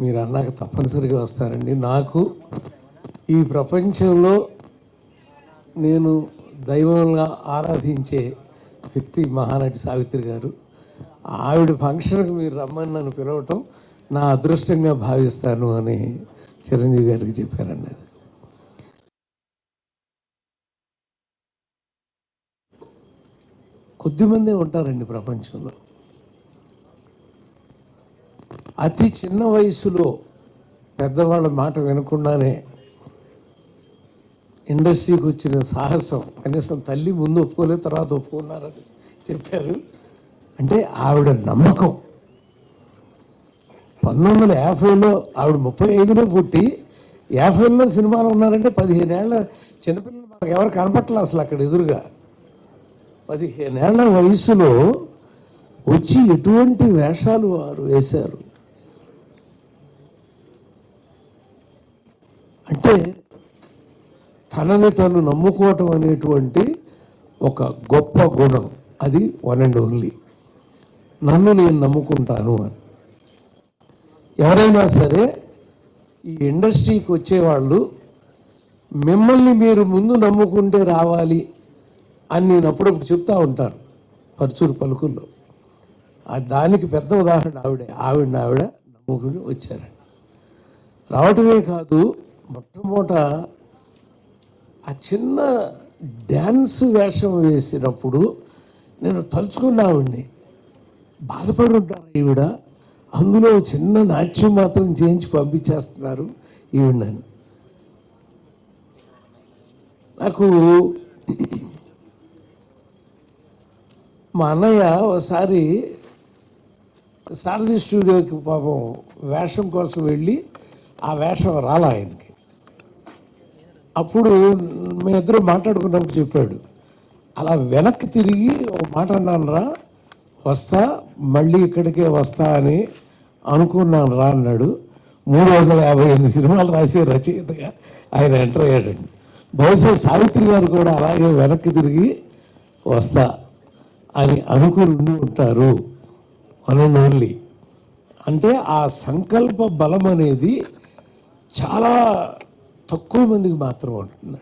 మీరు అన్నాక తప్పనిసరిగా వస్తారండి. నాకు ఈ ప్రపంచంలో నేను దైవంగా ఆరాధించే వ్యక్తి మహానటి సావిత్రి గారు. ఆవిడ ఫంక్షన్కి మీరు రమ్మని నన్ను పిలవటం నా అదృష్టంగా భావిస్తాను అని చిరంజీవి గారికి చెప్పారండి. అది కొద్దిమందే ఉంటారండి ప్రపంచంలో. అతి చిన్న వయసులో పెద్దవాళ్ళ మాట వినకుండానే ఇండస్ట్రీకి వచ్చిన సాహసం కనీసం తల్లి ముందు ఒప్పుకోలేదు తర్వాత ఒప్పుకున్నారని చెప్పారు. అంటే ఆవిడ నమ్మకం. పంతొమ్మిది వందల యాభైలో ఆవిడ ముప్పై ఐదులో పుట్టి యాభైలో సినిమాలు ఉన్నారంటే పదిహేనేళ్ళ చిన్నపిల్లలు మనకు ఎవరు కనపట్ల అసలు అక్కడ ఎదురుగా. పదిహేనేళ్ళ వయసులో వచ్చి ఎటువంటి వేషాలు వారు వేశారు? అంటే తనని తను నమ్ముకోవటం అనేటువంటి ఒక గొప్ప గుణం. అది వన్ అండ్ ఓన్లీ నన్ను నేను నమ్ముకుంటాను అని. ఎవరైనా సరే ఈ ఇండస్ట్రీకి వచ్చేవాళ్ళు మిమ్మల్ని మీరు ముందు నమ్ముకుంటే రావాలి అని నేను అప్పుడప్పుడు చెప్తూ ఉంటాను పరుచూరు పలుకుల్లో. దానికి పెద్ద ఉదాహరణ ఆవిడే ఆవిడ ఆవిడ నమ్ముకుని వచ్చారండి. రావటమే కాదు మొట్టమొదట ఆ చిన్న డ్యాన్స్ వేషం వేసినప్పుడు నేను తలుచుకున్నామండి. బాధపడి ఉంటారు ఈవిడ? అందులో చిన్న నాట్యం మాత్రం చేయించి పంపించేస్తున్నారు ఈవిడని నాకు మా అన్నయ్య ఒకసారి సారథి స్టూడియోకి పాపం వేషం కోసం వెళ్ళి ఆ వేషం రాలా ఆయనకి. అప్పుడు మీ ఇద్దరు మాట్లాడుకున్నప్పుడు చెప్పాడు. అలా వెనక్కి తిరిగి ఒక మాట అన్నాను రా వస్తా మళ్ళీ ఇక్కడికే వస్తా అని అనుకున్నాను రా అన్నాడు. మూడు వందల యాభై ఎనిమిది సినిమాలు రాసే రచయితగా ఆయన ఎంటర్ అయ్యాడండి. బహుశా సావిత్రి గారు కూడా అలాగే వెనక్కి తిరిగి వస్తా అని అనుకుని ఉండి ఉంటారు వన్ అండ్ ఓన్లీ. అంటే ఆ సంకల్ప బలం అనేది చాలా తక్కువ మందికి మాత్రం ఉంటుందండి